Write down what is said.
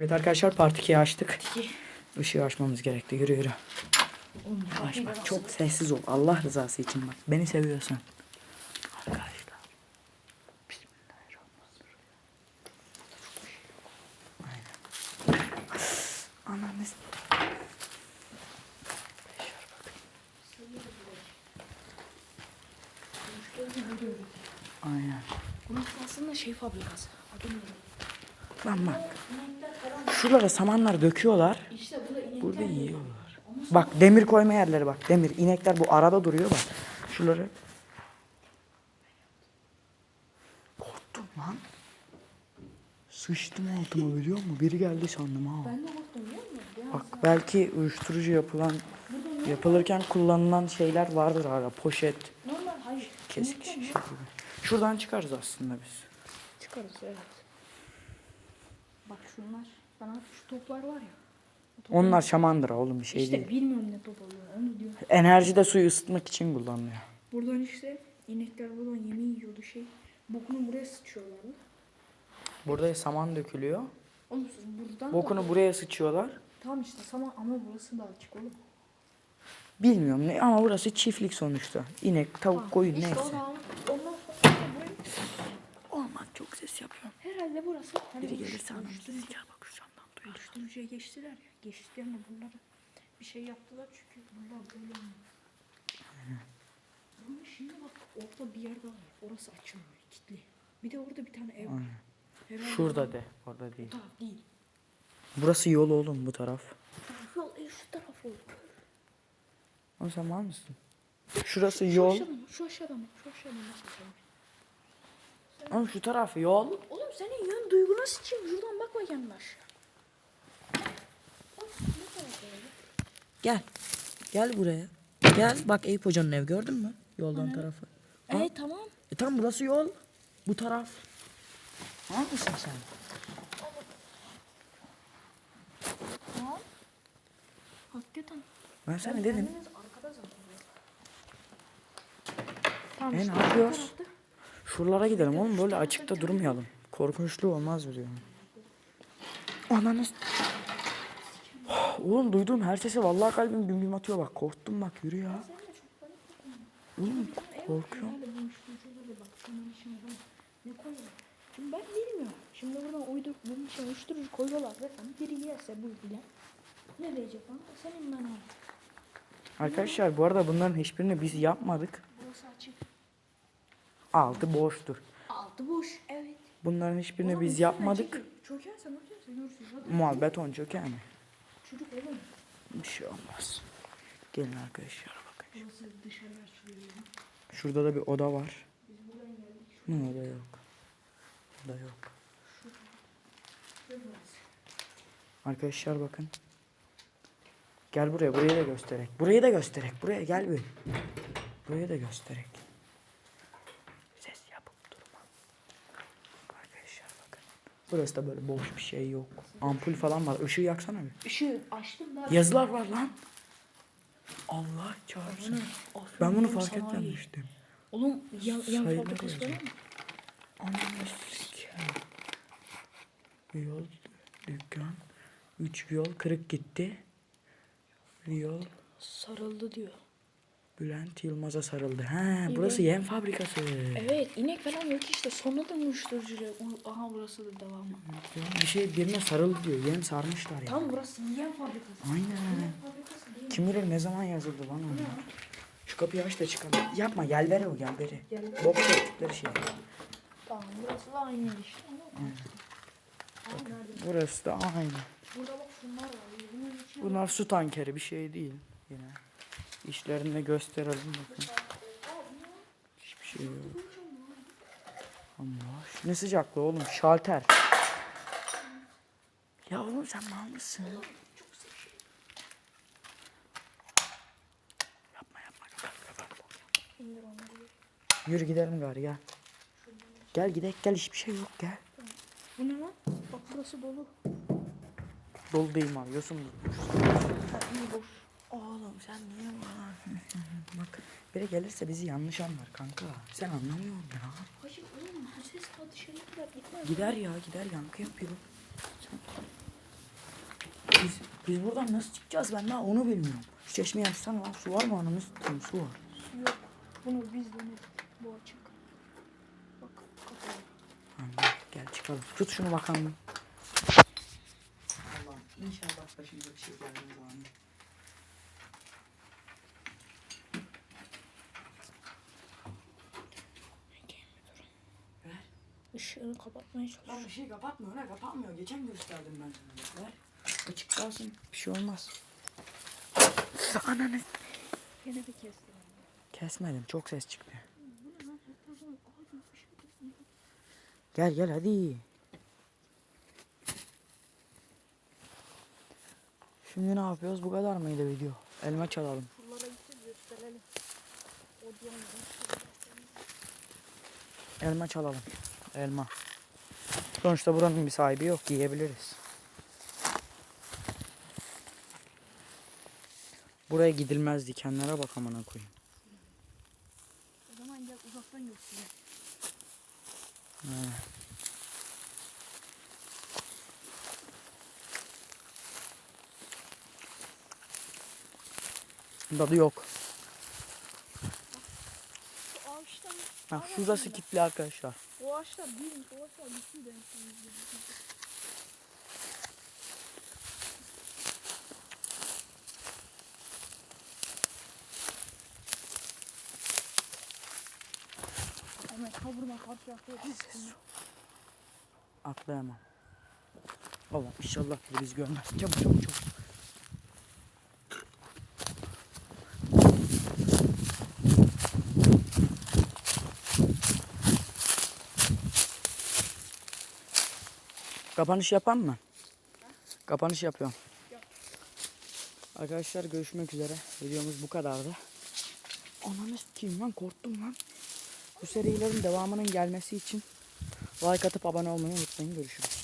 Evet arkadaşlar part 2'yi açtık. Işığı açmamız gerekti. Yürü yürü. Yavaş bak çok sessiz ol. Allah rızası için bak. Beni seviyorsan. Arkadaşlar. Bismillahirrahmanirrahim. Aynen. Ananı s- Aynen. Burası aslında şey fabrikası. Adı ne? Lan bak. Şuralara samanlar döküyorlar. İşte burada inekler Burada yiyorlar. Bak demir koyma yerleri bak. Demir. İnekler bu arada duruyor bak. Şuraları. Korktum lan. Sıçtım altıma biliyor musun? Biri geldi sandım ha. Ben de korktum biliyor musun? Bak belki uyuşturucu yapılan yapılırken kullanılan şeyler vardır hala. Poşet, normal hayır. kesik şişe gibi. Şuradan çıkarız aslında biz. Çıkarız evet. Bak şunlar. Bana şu toplar var ya. toplar- Onlar şamandıra oğlum bir şey İşte değil. bilmiyorum ne top oluyor onu diyor. Enerji de suyu ısıtmak için kullanılıyor. Buradan işte inekler buradan yemeği yiyordu şey. Bokunu buraya sıçıyorlardı. Burada saman dökülüyor. Oğlum siz buradan da... Bokunu buraya sıçıyorlar. Tamam işte sama ama burası da açık oğlum. Bilmiyorum ne ama burası çiftlik sonuçta. İnek, tavuk, koyun İşte neyse. da ondan sonra burayı Olmaz çok ses yapıyor. Herhalde burası. Hani Biri gelirse anamızı siker bak şu camdan duyar. Uyuşturucuya geçtiler ya. Geçtiklerinde bunlara bir şey yaptılar çünkü bunlar böyle. Bunun şimdi bak orada bir yer daha var. Orası açılmıyor. kilitli. Bir de orada bir tane ev var. Herhalde Şurada de, orada değil. Taraf değil. Burası yol oğlum bu taraf. Yol. E, şu taraf yol. Ama sen var mısın? Şurası Şu yol. aşağıda mı? Şu aşağıda mı? Şu aşağıda mı? Ama şu taraf yol. Oğlum senin yön duyguna sıçayım. Şuradan bakma yanına aşağı. Gel. Gel buraya. Gel bak Eyüp Hoca'nın ev gördün mü? Yoldan tarafı. Ha? E tamam. E tam burası yol. Bu taraf. Ne yapıyorsun sen? Tamam. Hakikaten. Ben sana dedim. Tamam E, işte ne yapıyoruz? Şuralara gidelim oğlum böyle açıkta durmayalım. Korkunçlu olmaz diyorum. Ananı... Oğlum duyduğum her sese vallahi kalbim güm güm atıyor bak korktum bak yürü ya. Oğlum korkuyorum. Şimdi ben bilmiyorum. Şimdi buradan uydur, bunun içine uyuşturucu koyuyorlar sana biri yerse bu bile. Ne diyecek bana? Senin ben. Arkadaşlar bu arada bunların hiçbirini biz yapmadık. Burası açık. Altı boştur. Altı boş. Evet. Bunların hiçbirini Oğlum biz yapmadık. çekil. Çökerse çökerse görürsün. Hadi. Muhal beton çöker mi? Çocuk oğlum. Bir şey olmaz. Gelin arkadaşlar bakın. Burası. Şurada da bir oda var. Ne oda yok. Oda yok. Burası. Arkadaşlar bakın. Gel buraya, burayı da gösterek. Burayı da gösterek. Buraya gel bir. Burayı da gösterek. Ses yapıp durma. Arkadaşlar bakın. Burası da böyle boş bir şey yok. Ampul falan var. Işığı yaksana bir. Işığı açtım da. Yazılar var lan. Allah çarpsın. Ben bunu fark etmemiştim. Oğlum yan, yan fabrikası var mı? Sikeyim. Yol, dükkan. Üç yol kırık gitti. Yol Sarıldı diyor. Bülent Yılmaz'a sarıldı. Ha, burası yem fabrikası. Evet inek falan yok işte sonradan uyuşturucuyla. u- Aha burası da devamı. Bir şey birine sarıldı diyor. Yem sarmışlar ya. Tam burası yem fabrikası. Aynen. Fabrikası değil. Kim bilir ne zaman yazıldı lan onlar. Şu kapıyı aç da çıkalım. Yapma gel ver o gel beri. Gel. Bok çektikleri şey. Tamam burası da aynı işte. Nerede? Burası da aynı. Burada bak şunlar var. Bunlar su tankeri bir şey değil. Yine. İşlerini gösterelim bakın. Hiçbir şey yok. Allah. Ne sıcaklığı oğlum şalter. Ya oğlum sen mal mısın? Yapma yapma. Yürü gidelim gari gel. Gel gidelim gel hiçbir şey yok gel. Bu ne lan? Bak burası dolu. Dolu değil mi abi? Yosun tutmuş. Ha, iyi boş. Oğlum sen niye bana? Bak biri gelirse bizi yanlış anlar kanka. Sen anlamıyorsun ya. Hayır oğlum bu ses daha dışarıya kadar gitmez. Gider ya gider yankı yapıyor. Sen Biz buradan nasıl çıkacağız ben daha onu bilmiyorum. Şu çeşmeyi açsana lan. Su var mı anamız? Tamam su var. Su yok. Bunu biz denedik. Bu açık. Bak kapalı. Gel, çıkalım. Tut şunu bakalım. Allah'ım inşallah başımıza bir şey gelmez amin. Işığını kapatmaya Lan çalışıyorum. bir şey kapatmıyor ne kapatmıyor. Geçen gösterdim ben sana. Ver. Açık kalsın. Bir şey olmaz. Ananı. Yine de kestim. Kesmedim. Çok ses çıktı. Gel gel hadi. Şimdi ne yapıyoruz? Bu kadar mıydı video? Elma çalalım. Elma çalalım. Elma. Sonuçta buranın bir sahibi yok. Yiyebiliriz. Buraya gidilmez dikenlere bak amına koyayım. O zaman gel uzaktan göstereyim. Tadı yok. Şu ağaçtan Ha, şurası kilitli arkadaşlar. O ağaçlar değilmiş. O ağaçlar bütün de Hemen kaburma kart yapıyor. Atlayamam. Allah inşallah bizi görmez. Çabuk çabuk çabuk. Kapanış yapan mı? Kapanış yapıyorum. Yap. Arkadaşlar görüşmek üzere. Videomuz bu kadardı. Ananı sikeyim lan korktum lan. Bu serilerin devamının gelmesi için like atıp abone olmayı unutmayın. Görüşürüz.